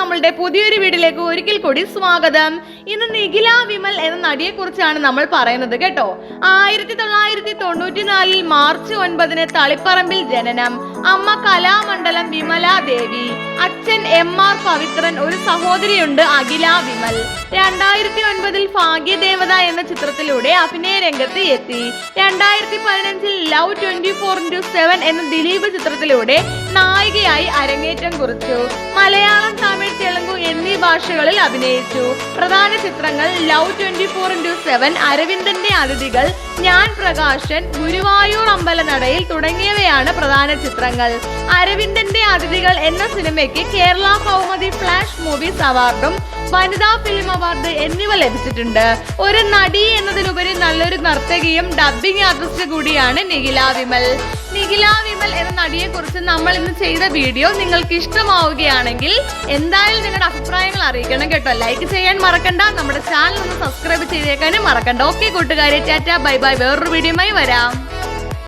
നമ്മളുടെ പുതിയൊരു വീട്ടിലേക്ക് ഒരിക്കൽ കൂടി സ്വാഗതം. ഇന്ന് നിഖില വിമൽ എന്ന നടിയെ കുറിച്ചാണ് നമ്മൾ പറയുന്നത് കേട്ടോ. ആയിരത്തി തൊള്ളായിരത്തി തൊണ്ണൂറ്റി നാലിൽ മാർച്ച് ഒൻപതിന് തളിപ്പറമ്പിൽ ജനനം. അമ്മ കലാമണ്ഡലം വിമല ദേവി. അച്ഛൻ എം ആർ പവിത്രൻ ഒരു സഹോദരിയുണ്ട് അഖില വിമൽ. രണ്ടായിരത്തി ഒൻപതിൽ ഭാഗ്യദേവത എന്ന ചിത്രത്തിലൂടെ അഭിനയ രംഗത്ത് എത്തി. രണ്ടായിരത്തി പതിനഞ്ചിൽ love twenty four into seven എന്ന ദിലീപ് ചിത്രത്തിലൂടെ നായികയായി അരങ്ങേറ്റം കുറിച്ചു. മലയാളം ഭാഷകളിൽ അഭിനയിച്ചു. പ്രധാന ചിത്രങ്ങൾ love twenty four into seven അരവിന്ദന്റെ അതിഥികൾ ഞാൻ പ്രകാശൻ ഗുരുവായൂർ അമ്പലനടയിൽ തുടങ്ങിയവയാണ് പ്രധാന ചിത്രങ്ങൾ. അരവിന്ദന്റെ അതിഥികൾ എന്ന സിനിമയ്ക്ക് കേരള കൗമുദി ഫ്ലാഷ് മൂവീസ് അവാർഡും വനിതാ ഫിലിം അവാർഡ് എന്നിവ ലഭിച്ചിട്ടുണ്ട്. ഒരു നടി എന്നതിലുപരി നല്ലൊരു നർത്തകിയും ഡബ്ബിംഗ് ആർട്ടിസ്റ്റ് കൂടിയാണ് നിഖില വിമൽ. നിഖില വിമൽ എന്ന കുറിച്ച് ഇന്ന് ചെയ്ത വീഡിയോ നിങ്ങൾക്ക് ഇഷ്ടമാവുകയാണെങ്കിൽ എന്തായാലും നിങ്ങളുടെ അഭിപ്രായങ്ങൾ അറിയിക്കണം കേട്ടോ. ലൈക്ക് ചെയ്യാൻ മറക്കണ്ട. നമ്മുടെ ചാനൽ ഒന്ന് സബ്സ്ക്രൈബ് ചെയ്തേക്കാനും മറക്കണ്ട. ഓക്കെ കൂട്ടുകാരെ ടാറ്റ ബൈ ബൈ. വേറൊരു വീഡിയോയുമായി വരാം.